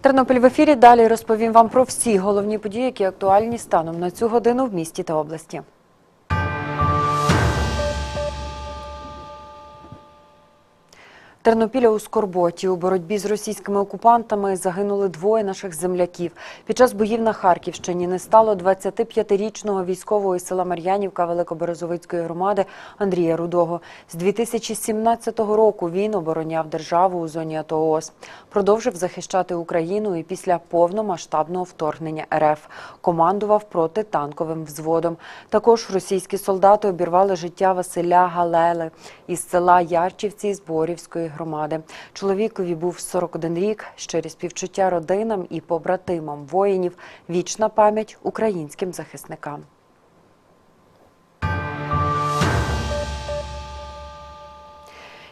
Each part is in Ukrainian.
Тернопіль в ефірі. Далі розповім вам про всі головні події, які актуальні станом на цю годину в місті та області. Тернопіля у Скорботі у боротьбі з російськими окупантами загинули двоє наших земляків. Під час боїв на Харківщині не стало 25-річного військового села Мар'янівка Великоберезовицької громади Андрія Рудого. З 2017 року він обороняв державу у зоні АТО. Продовжив захищати Україну і після повномасштабного вторгнення РФ командував протитанковим взводом. Також російські солдати обірвали життя Василя Галели із села Ярчівці Зборівської громади. Чоловікові був 41 рік. Щирі співчуття родинам і побратимам воїнів. Вічна пам'ять українським захисникам.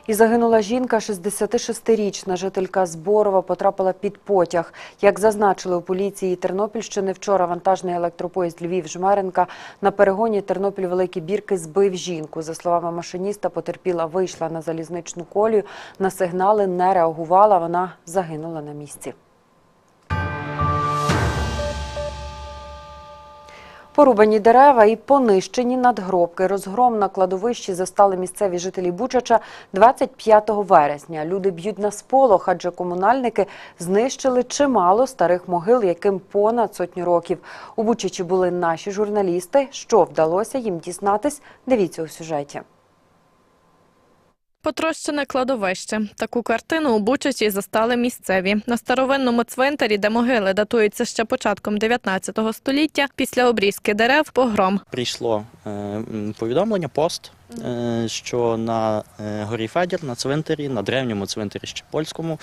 І загинула жінка, 66-річна жителька Зборова, потрапила під потяг. Як зазначили у поліції Тернопільщини, вчора вантажний електропоїзд Львів-Жмеренка на перегоні Тернопіль-Великі Бірки збив жінку. За словами машиніста, потерпіла вийшла на залізничну колію, на сигнали не реагувала, вона загинула на місці. Порубані дерева і понищені надгробки. Розгром на кладовищі застали місцеві жителі Бучача 25 вересня. Люди б'ють на сполох, адже комунальники знищили чимало старих могил, яким понад сотню років. У Бучачі були наші журналісти. Що вдалося їм дізнатись? Дивіться у сюжеті. Потрощене кладовище. Таку картину у Бучачі застали місцеві. На старовинному цвинтарі, де могили датуються ще початком 19 століття, після обрізки дерев погром. прийшло е, повідомлення, пост, що на е, горі Федір, на цвинтарі, на древньому цвинтарі ще польському,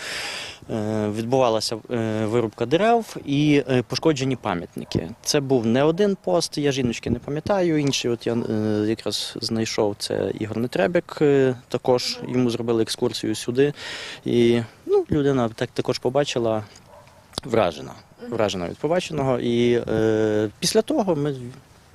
е, відбувалася е, вирубка дерев і е, пошкоджені пам'ятники. Це був не один пост, я жіночки не пам'ятаю. Інший, от я е, якраз знайшов це Ігор Нетребик. е, Також йому зробили екскурсію сюди. І ну, людина так також побачила вражена. Вражена від побаченого. І е, після того ми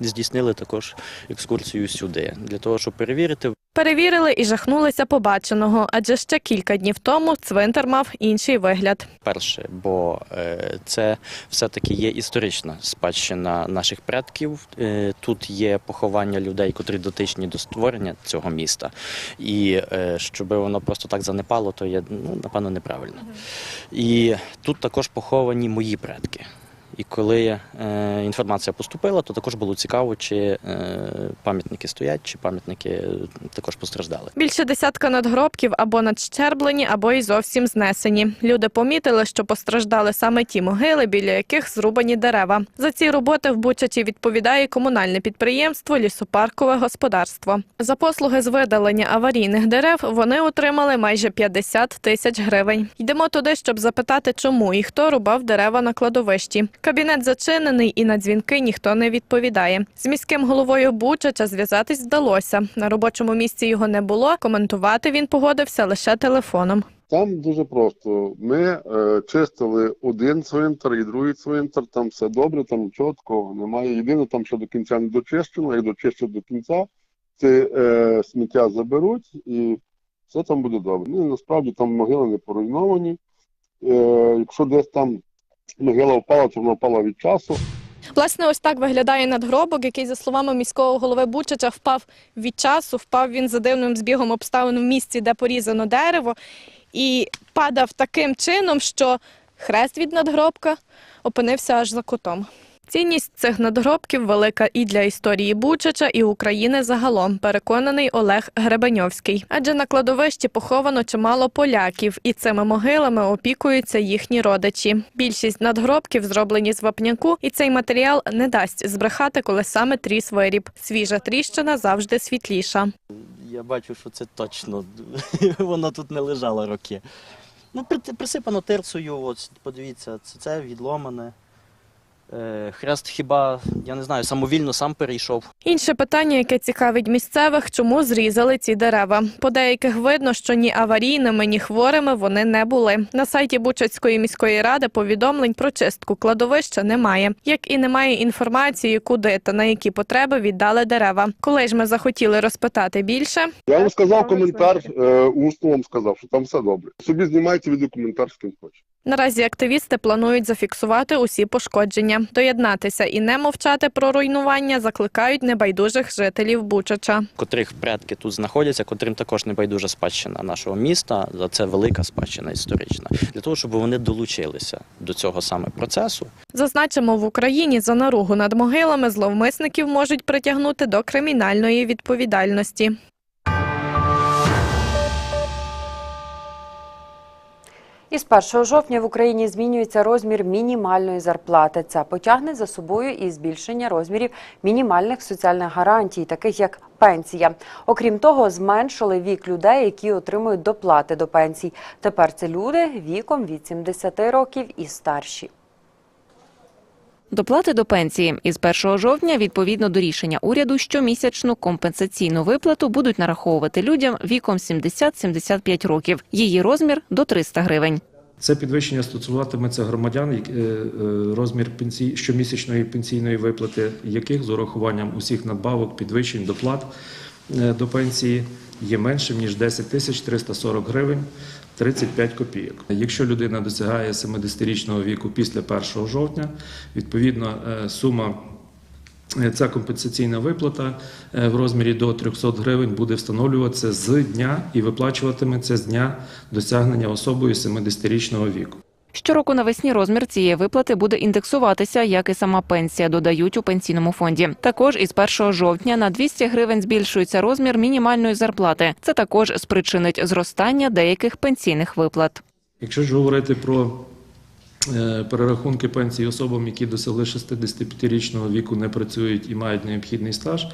здійснили також екскурсію сюди для того, щоб перевірити. Перевірили і жахнулися побаченого, адже ще кілька днів тому цвинтар мав інший вигляд. Перше, бо е, це все-таки є історична спадщина наших предків. Е, тут є поховання людей, котрі дотичні до створення цього міста. І е, щоб воно просто так занепало, то є ну, напевно неправильно. І тут також поховані мої предки. І коли е, інформація поступила, то також було цікаво, чи е, пам'ятники стоять, чи пам'ятники е, також постраждали. Більше десятка надгробків або надщерблені, або й зовсім знесені. Люди помітили, що постраждали саме ті могили, біля яких зрубані дерева. За ці роботи в Бучачі відповідає комунальне підприємство Лісопаркове господарство. За послуги з видалення аварійних дерев вони отримали майже 50 тисяч гривень. Йдемо туди, щоб запитати, чому і хто рубав дерева на кладовищі. Кабінет зачинений і на дзвінки ніхто не відповідає. З міським головою Бучача зв'язатись вдалося. На робочому місці його не було. Коментувати він погодився лише телефоном. Там дуже просто. Ми е, чистили один цвинтар і другий цвинтар, там все добре, там нічого такого немає. Єдине, там ще до кінця не дочищено, як дочищать до кінця, це е, сміття заберуть і все там буде добре. Ну, і насправді там могили не поруйновані. Е, якщо десь там могила впала, то вона впала від часу. Власне, ось так виглядає надгробок, який, за словами міського голови Бучача, впав від часу. Впав він за дивним збігом обставин в місці, де порізано дерево, і падав таким чином, що хрест від надгробка опинився аж за кутом. Цінність цих надгробків велика і для історії Бучача, і України загалом, переконаний Олег Гребеньовський. Адже на кладовищі поховано чимало поляків, і цими могилами опікуються їхні родичі. Більшість надгробків зроблені з вапняку, і цей матеріал не дасть збрехати, коли саме тріс виріб. Свіжа тріщина завжди світліша. Я бачу, що це точно. Воно тут не лежало роки. Ну, присипано тирсою, от подивіться, це відломане. Е, Хрест хіба, я не знаю, самовільно сам перейшов. Інше питання, яке цікавить місцевих, чому зрізали ці дерева. По деяких видно, що ні аварійними, ні хворими вони не були. На сайті Бучацької міської ради повідомлень про чистку кладовища немає, як і немає інформації, куди та на які потреби віддали дерева. Коли ж ми захотіли розпитати більше, Я вам сказав коментар, е, усно вам сказав, що там все добре. Собі знімайте відеокоментар з ким хоче. Наразі активісти планують зафіксувати усі пошкодження, доєднатися і не мовчати про руйнування закликають небайдужих жителів Бучача. котрих предки тут знаходяться, котрим також не байдужа спадщина нашого міста. а Це велика спадщина історична. Для того, щоб вони долучилися до цього саме процесу, Зазначимо, в Україні за наругу над могилами зловмисників можуть притягнути до кримінальної відповідальності. Із 1 жовтня в Україні змінюється розмір мінімальної зарплати. Це потягне за собою і збільшення розмірів мінімальних соціальних гарантій, таких як пенсія. Окрім того, зменшили вік людей, які отримують доплати до пенсій. Тепер це люди віком від 70 років і старші. Доплати до пенсії із 1 жовтня, відповідно до рішення уряду, щомісячну компенсаційну виплату будуть нараховувати людям віком 70-75 років. Її розмір до 300 гривень. Це підвищення стосуватиметься громадян, е, е, розмір пенсій, щомісячної пенсійної виплати, яких з урахуванням усіх надбавок, підвищень, доплат е, до пенсії є меншим ніж 10 тисяч 340 гривень 35 копійок. Якщо людина досягає 70-річного віку після 1 жовтня, відповідно е, сума Е, Ця компенсаційна виплата е, в розмірі до 300 гривень буде встановлюватися з дня і виплачуватиметься з дня досягнення особою 70-річного віку. Щороку навесні розмір цієї виплати буде індексуватися, як і сама пенсія, додають у пенсійному фонді. Також із 1 жовтня на 200 гривень збільшується розмір мінімальної зарплати. Це також спричинить зростання деяких пенсійних виплат. Якщо ж говорити про перерахунки пенсій особам, які досягли 65-річного віку, не працюють і мають необхідний стаж,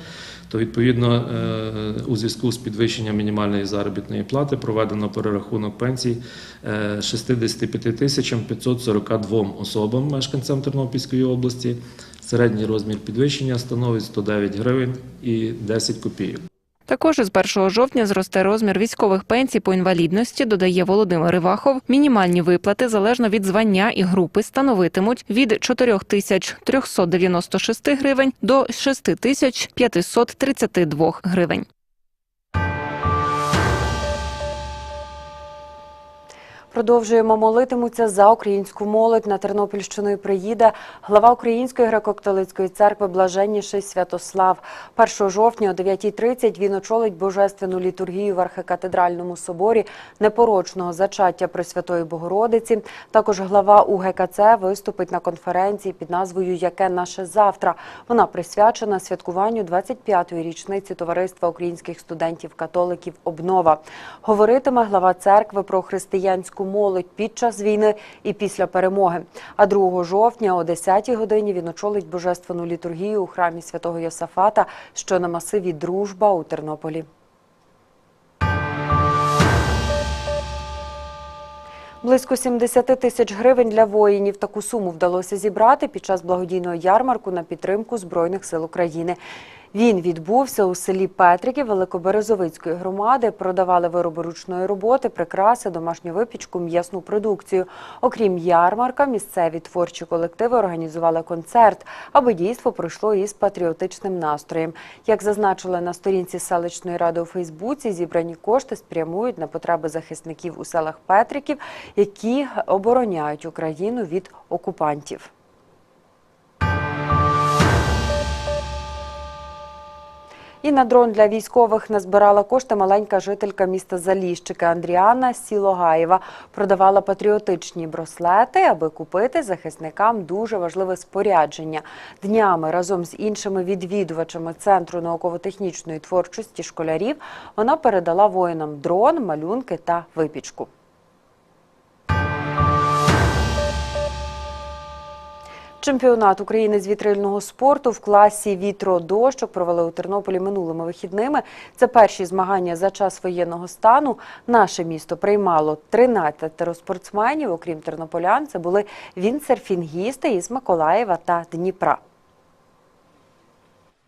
то відповідно е, у зв'язку з підвищенням мінімальної заробітної плати проведено перерахунок пенсій е, 65 тисячам 542 особам, мешканцям Тернопільської області. Середній розмір підвищення становить 109 гривень і 10 копійок. Також із 1 жовтня зросте розмір військових пенсій по інвалідності, додає Володимир Івахов. Мінімальні виплати залежно від звання і групи становитимуть від 4 тисяч 396 гривень до 6 тисяч 532 гривень. Продовжуємо молитимуться за українську молодь. На Тернопільщину приїде глава Української греко-католицької церкви Блаженніший Святослав. 1 жовтня о 9.30 він очолить божественну літургію в архикатедральному соборі непорочного зачаття Пресвятої Богородиці. Також глава УГКЦ виступить на конференції під назвою Яке наше завтра. Вона присвячена святкуванню 25-ї річниці товариства українських студентів-католиків Обнова. Говоритиме глава церкви про християнську молодь під час війни і після перемоги. А 2 жовтня о 10-й годині він очолить божественну літургію у храмі святого Йосафата, що на масиві Дружба у Тернополі. Близько 70 тисяч гривень для воїнів. Таку суму вдалося зібрати під час благодійного ярмарку на підтримку Збройних сил України. Він відбувся у селі Петрики Великоберезовицької громади. Продавали вироби ручної роботи, прикраси, домашню випічку, м'ясну продукцію. Окрім ярмарка, місцеві творчі колективи організували концерт, аби дійство пройшло із патріотичним настроєм. Як зазначили на сторінці селищної ради у Фейсбуці, зібрані кошти спрямують на потреби захисників у селах Петриків, які обороняють Україну від окупантів. І на дрон для військових назбирала кошти маленька жителька міста Заліщики Андріана Сілогаєва. Продавала патріотичні браслети, аби купити захисникам дуже важливе спорядження. Днями разом з іншими відвідувачами Центру науково-технічної творчості школярів вона передала воїнам дрон, малюнки та випічку. Чемпіонат України з вітрильного спорту в класі вітро-дощок провели у Тернополі минулими вихідними. Це перші змагання за час воєнного стану. Наше місто приймало 13 спортсменів. Окрім тернополян, це були віндсерфінгісти із Миколаєва та Дніпра.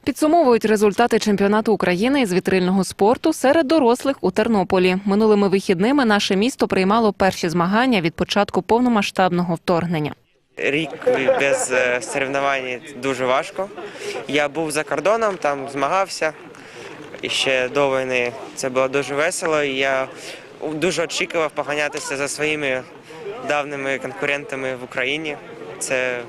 Підсумовують результати чемпіонату України з вітрильного спорту серед дорослих у Тернополі. Минулими вихідними наше місто приймало перші змагання від початку повномасштабного вторгнення. Рік без е, соревнувань дуже важко. Я був за кордоном, там змагався. І ще до війни це було дуже весело. І я дуже очікував поганятися за своїми давними конкурентами в Україні. Це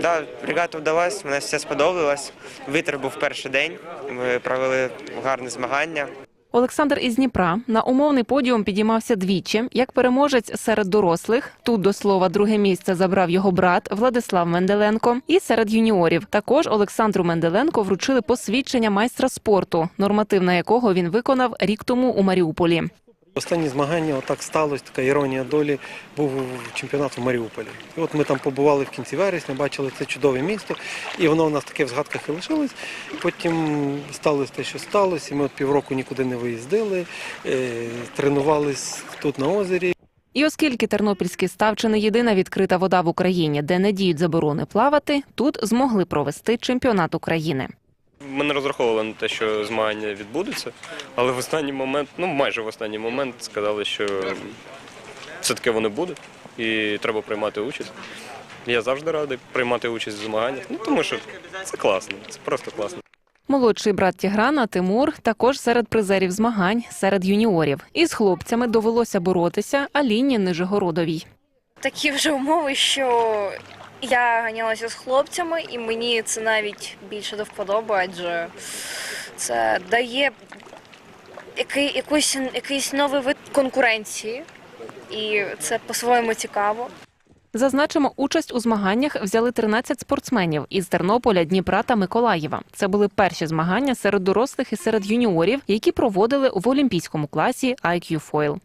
да, регата вдалась, мені все сподобалось. Вітер був перший день. Ми провели гарне змагання. Олександр із Дніпра на умовний подіум підіймався двічі як переможець серед дорослих. Тут до слова друге місце забрав його брат Владислав Менделенко. І серед юніорів також Олександру Менделенко вручили посвідчення майстра спорту, норматив якого він виконав рік тому у Маріуполі. Останні змагання отак сталося, така іронія долі, був чемпіонат в Маріуполі. І от ми там побували в кінці вересня, бачили це чудове місто, і воно в нас таке в згадках і лишилось. Потім сталося те, що сталося, і ми от півроку нікуди не виїздили, е, тренувались тут на озері. І оскільки Тернопільський став чи не єдина відкрита вода в Україні, де не діють заборони плавати, тут змогли провести чемпіонат України. Ми не розраховували на те, що змагання відбудуться, але в останній момент, ну майже в останній момент, сказали, що все-таки вони будуть і треба приймати участь. Я завжди радий приймати участь в змаганнях, ну тому що це класно, це просто класно. Молодший брат Тіграна Тимур також серед призерів змагань серед юніорів. Із хлопцями довелося боротися Аліні Нижегородовій. такі вже умови, що я ганялася з хлопцями, і мені це навіть більше до вподоби, адже це дає який, якийсь, якийсь новий вид конкуренції, і це по-своєму цікаво. Зазначимо, участь у змаганнях взяли 13 спортсменів із Тернополя, Дніпра та Миколаєва. Це були перші змагання серед дорослих і серед юніорів, які проводили в олімпійському класі IQ Foil.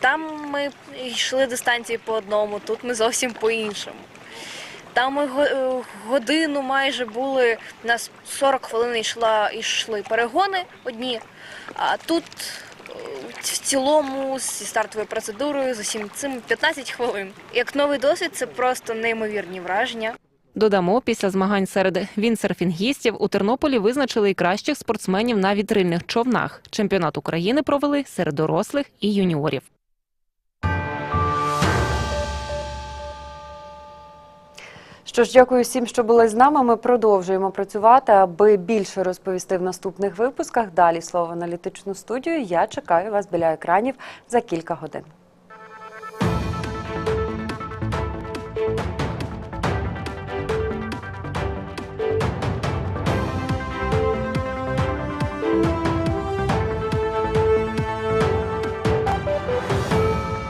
Там ми йшли дистанції по одному, тут ми зовсім по іншому. Там ми е, годину майже були, у нас 40 хвилин йшла, йшли перегони одні, а тут е, в цілому зі стартовою процедурою з усім цим 15 хвилин. Як новий досвід, це просто неймовірні враження. Додамо, після змагань серед віндсерфінгістів у Тернополі визначили і кращих спортсменів на вітрильних човнах. Чемпіонат України провели серед дорослих і юніорів. Що ж, дякую всім, що були з нами. Ми продовжуємо працювати, аби більше розповісти в наступних випусках. Далі слово аналітичну студію. Я чекаю вас біля екранів за кілька годин.